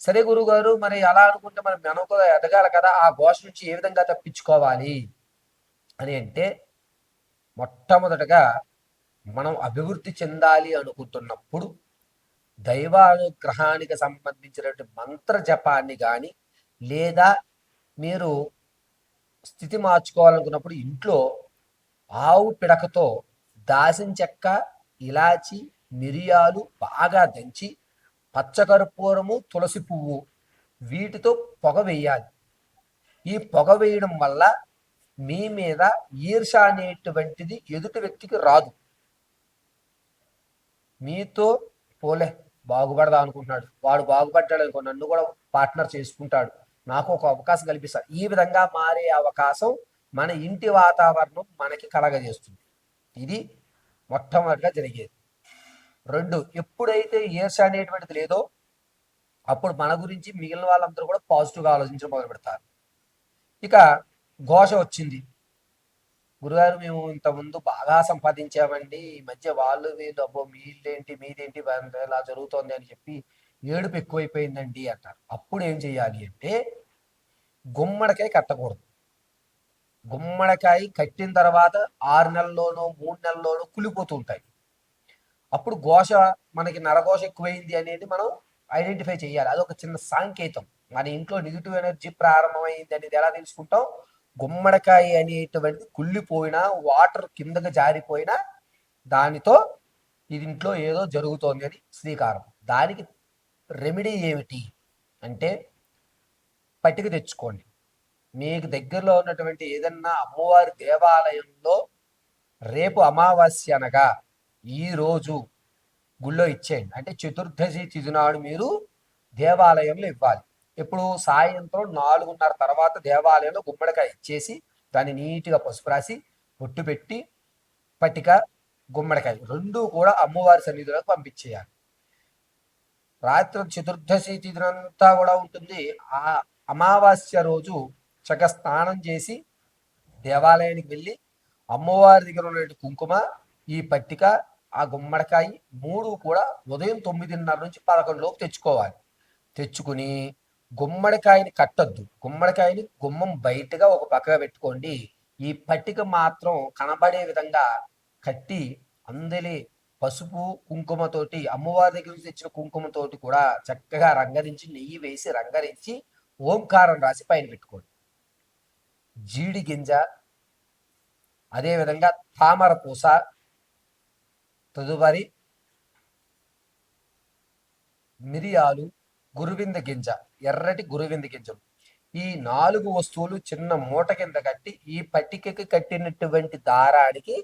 సరే గురుగారు మరి అలా అనుకుంటే మనం మనకు ఎదగాలి కదా ఆ ఘోష నుంచి ఏ విధంగా తప్పించుకోవాలి అని అంటే మొట్టమొదటగా మనం అభివృద్ధి చెందాలి అనుకుంటున్నప్పుడు దైవానుగ్రహానికి సంబంధించినటువంటి మంత్ర జపాన్ని కానీ లేదా మీరు స్థితి మార్చుకోవాలనుకున్నప్పుడు ఇంట్లో ఆవు పిడకతో దాసిన చెక్క ఇలాచి మిరియాలు బాగా దంచి పచ్చకర్పూరము తులసి పువ్వు వీటితో పొగ వేయాలి. ఈ పొగ వేయడం వల్ల మీ మీద ఈర్ష అనేటువంటిది ఎదుటి వ్యక్తికి రాదు. మీతో పోలే బాగుపడదా అనుకుంటున్నాడు. వాడు బాగుపడ్డాడు అనుకో నన్ను కూడా పార్ట్నర్ చేసుకుంటాడు. నాకు ఒక అవకాశం కల్పిస్తాడు ఈ విధంగా మారే అవకాశం మన ఇంటి వాతావరణం మనకి కలగజేస్తుంది. ఇది మొట్టమొదటిగా జరిగేది. రెండు ఎప్పుడైతే ఈర్ష అనేటువంటిది లేదో అప్పుడు మన గురించి మిగిలిన వాళ్ళందరూ కూడా పాజిటివ్గా ఆలోచించడం మొదలు పెడతారు. ఇక ఘోష వచ్చింది. గురుగారు మేము ఇంతకుముందు బాగా సంపాదించామండి. ఈ మధ్య వాళ్ళు వీళ్ళు అబ్బో మీళ్ళేంటి మీదేంటి ఇలా జరుగుతోంది అని చెప్పి ఏడుపు ఎక్కువైపోయిందండి అంటారు. అప్పుడు ఏం చేయాలి అంటే గుమ్మడికాయ కట్టకూడదు. గుమ్మడికాయ కట్టిన తర్వాత ఆరు నెలల్లోనో మూడు నెలల్లోనో కులిపోతూ ఉంటాయి. అప్పుడు ఘోష మనకి నరఘోష ఎక్కువైంది అనేది మనం ఐడెంటిఫై చేయాలి. అదొక చిన్న సాంకేతం. మన ఇంట్లో నెగిటివ్ ఎనర్జీ ప్రారంభమైంది అనేది ఎలా తెలుసుకుంటాం? గుమ్మడికాయ అనేటువంటి కుళ్ళిపోయినా వాటర్ కిందకి జారిపోయినా దానితో ఇది ఇంట్లో ఏదో జరుగుతోంది అని శ్రీకారం. దానికి రెమెడీ ఏమిటి? అంటే పట్టిక తెచ్చుకోండి. మీకు దగ్గరలో ఉన్నటువంటి ఏదన్నా అమ్మవారి దేవాలయంలో రేపు అమావాస్య అనగా ఈ రోజు గుళ్ళో ఇచ్చేయండి. అంటే చతుర్దశి తిథి నాడు మీరు దేవాలయంలో ఇవ్వాలి. ఇప్పుడు సాయంత్రం నాలుగున్నర తర్వాత దేవాలయంలో గుమ్మడికాయ ఇచ్చేసి దాన్ని నీట్గా పసుపు రాసి బొట్టు పెట్టి పట్టిక గుమ్మడికాయ రెండు కూడా అమ్మవారి సన్నిధిలోకి పంపించేయాలి. రాత్రి చతుర్దశి తిథినంతా కూడా ఉంటుంది. ఆ అమావాస్య రోజు చక్కగా స్నానం చేసి దేవాలయానికి వెళ్ళి అమ్మవారి దగ్గర ఉన్నటువంటి కుంకుమ ఈ పట్టిక ఆ గుమ్మడికాయ మూడు కూడా ఉదయం తొమ్మిదిన్నర నుంచి పదకొండులోపు తెచ్చుకోవాలి. తెచ్చుకుని గుమ్మడికాయని కట్టొద్దు. గుమ్మడికాయని గుమ్మం బయటగా ఒక పక్కగా పెట్టుకోండి. ఈ పట్టిక మాత్రం కనబడే విధంగా కట్టి అందరి పసుపు కుంకుమతోటి అమ్మవారి దగ్గర నుంచి తెచ్చిన కుంకుమతోటి కూడా చక్కగా రంగరించి నెయ్యి వేసి రంగరించి ఓంకారం రాసి పైన పెట్టుకోండి. జీడి గింజ అదేవిధంగా తామర పూస తదుపరి మిరియాలు గురువింద గింజ ఎర్రటి గురువింద గింజలు ఈ నాలుగు వస్తువులు చిన్న మూట కింద కట్టి ఈ పట్టికకి కట్టినటువంటి దారానికి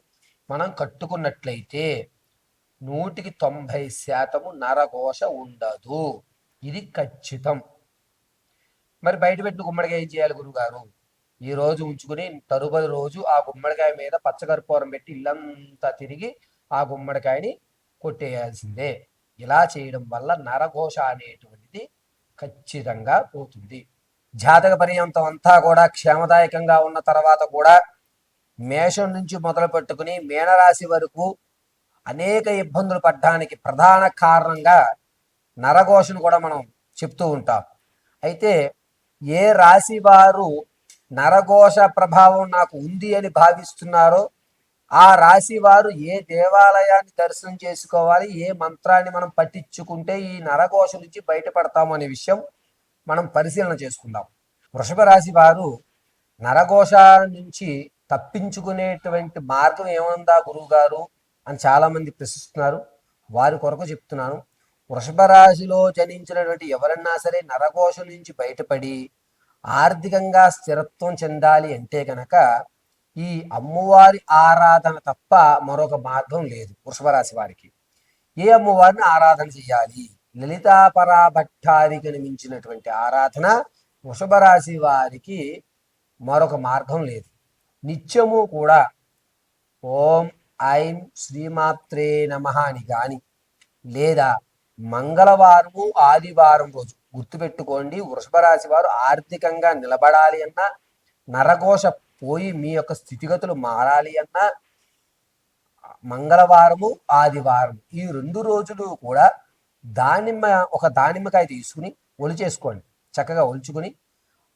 మనం కట్టుకున్నట్లయితే నూటికి తొంభై శాతము నరకోష ఉండదు. ఇది ఖచ్చితం. మరి బయట పెట్టిన గుమ్మడికాయ ఏం చేయాలి గురుగారు? ఈ రోజు ఉంచుకుని తరుపది రోజు ఆ గుమ్మడికాయ మీద పచ్చకర్పూరం పెట్టి ఇల్లంతా తిరిగి ఆ గుమ్మడికాయని కొట్టేయాల్సిందే. ఇలా చేయడం వల్ల నరఘోష అనేటువంటిది ఖచ్చితంగా పోతుంది. జాతక పర్యంతం అంతా కూడా క్షేమదాయకంగా ఉన్న తర్వాత కూడా మేషం నుంచి మొదలు పెట్టుకుని మీనరాశి వరకు అనేక ఇబ్బందులు పడ్డానికి ప్రధాన కారణంగా నరఘోషను కూడా మనం చెప్తూ ఉంటాం. అయితే ఏ రాశి వారు నరఘోష ప్రభావం నాకు ఉంది అని భావిస్తున్నారో ఆ రాశి వారు ఏ దేవాలయాన్ని దర్శనం చేసుకోవాలి? ఏ మంత్రాన్ని మనం పట్టించుకుంటే ఈ నరకోశ నుంచి బయటపడతాము అనే విషయం మనం పరిశీలన చేసుకుందాం. వృషభ రాశి వారు నరఘోష నుంచి తప్పించుకునేటువంటి మార్గం ఏముందా గురువు గారు అని చాలామంది ప్రశ్నిస్తున్నారు. వారి కొరకు చెప్తున్నాను. వృషభ రాశిలో జనించినటువంటి ఎవరన్నా సరే నరఘోష నుంచి బయటపడి ఆర్థికంగా స్థిరత్వం చెందాలి అంటే కనుక ఈ అమ్మవారి ఆరాధన తప్ప మరొక మార్గం లేదు వృషభ రాశి వారికి. ఏ అమ్మవారిని ఆరాధన చేయాలి లలితాపరా భట్టారికి మించినటువంటి ఆరాధన వృషభ రాశి వారికి మరొక మార్గం లేదు. నిత్యము కూడా ఓం ఐం శ్రీమాత్రే నమ అని గాని లేదా మంగళవారము ఆదివారం రోజు గుర్తుపెట్టుకోండి వృషభ రాశి వారు ఆర్థికంగా నిలబడాలి అన్న నరకోశ పోయి మీ యొక్క స్థితిగతులు మారాలి అన్నా మంగళవారము ఆదివారం ఈ రెండు రోజులు కూడా దానిమ్మ ఒక దానిమ్మకాయ తీసుకుని ఒలిచేసుకోండి చక్కగా ఒలుచుకుని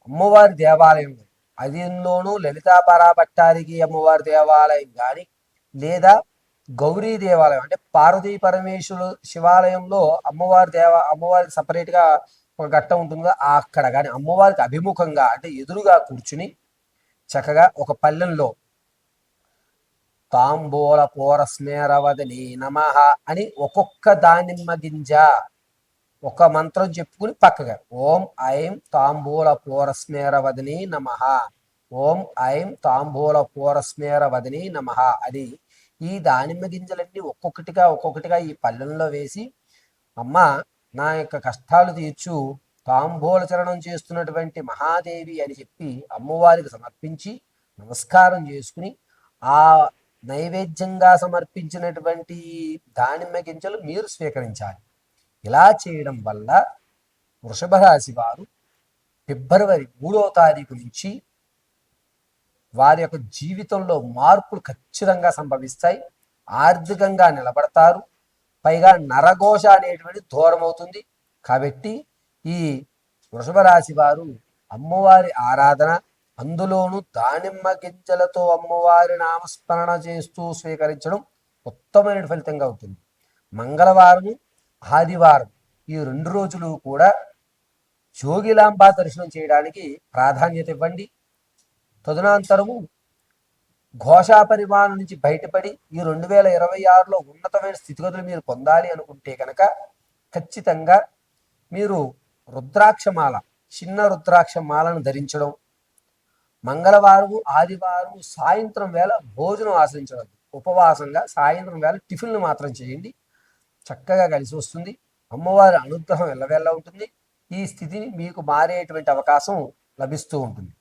అమ్మవారి దేవాలయం. అదిలోనూ లలితా పరాభట్టారికి అమ్మవారి దేవాలయం కానీ లేదా గౌరీ దేవాలయం అంటే పార్వతీ పరమేశ్వరు శివాలయంలో అమ్మవారి దేవ అమ్మవారికి సపరేట్గా ఒక ఘట్టం ఉంటుంది కదా అక్కడ కానీ అమ్మవారికి అభిముఖంగా అంటే ఎదురుగా కూర్చుని చక్కగా ఒక పల్లెంలో తాంబూల పూర స్మేరవదని నమ అని ఒక్కొక్క దానిమ్మ గింజ ఒక మంత్రం చెప్పుకుని పక్కగా ఓం ఐం తాంబూల పూర స్మేరవదని నమ ఓం ఐం తాంబూల పూర స్మేరవదని నమ అది ఈ దానిమ్మ గింజలన్నీ ఒక్కొక్కటిగా ఒక్కొక్కటిగా ఈ పల్లెంలో వేసి అమ్మ నా యొక్క కష్టాలు తీర్చు తాంబూల చరణం చేస్తున్నటువంటి మహాదేవి అని చెప్పి అమ్మవారికి సమర్పించి నమస్కారం చేసుకుని ఆ నైవేద్యంగా సమర్పించినటువంటి దానిమ్మ గింజలు మీరు స్వీకరించాలి. ఇలా చేయడం వల్ల వృషభ రాశి వారు ఫిబ్రవరి మూడో తారీఖు నుంచి వారి యొక్క జీవితంలో మార్పులు ఖచ్చితంగా సంభవిస్తాయి. ఆర్థికంగా నిలబడతారు. పైగా నరఘోష అనేటువంటి దూరం అవుతుంది. కాబట్టి ఈ వృషభ రాశి వారు అమ్మవారి ఆరాధన అందులోనూ దానిమ్మ గింజలతో అమ్మవారి నామస్మరణ చేస్తూ స్వీకరించడం ఉత్తమమైన ఫలితంగా అవుతుంది మంగళవారం ఆదివారం ఈ రెండు రోజులు కూడా జోగిలాంబ దర్శనం చేయడానికి ప్రాధాన్యత ఇవ్వండి. తదనంతరము ఘోషా పరిమాణం నుంచి బయటపడి ఈ రెండు వేల ఇరవై ఆరులో ఉన్నతమైన స్థితిగతులు మీరు పొందాలి అనుకుంటే కనుక ఖచ్చితంగా మీరు రుద్రాక్షమాల చిన్న రుద్రాక్షమాలను ధరించడం. మంగళవారం ఆదివారం సాయంత్రం వేళ భోజనం ఆశ్రయించడం ఉపవాసంగా సాయంత్రం వేళ టిఫిన్లు మాత్రం చేయండి. చక్కగా కలిసి వస్తుంది. అమ్మవారి అనుగ్రహం ఎల్లవేళ ఉంటుంది. ఈ స్థితిని మీకు మారేటువంటి అవకాశం లభిస్తూ ఉంటుంది.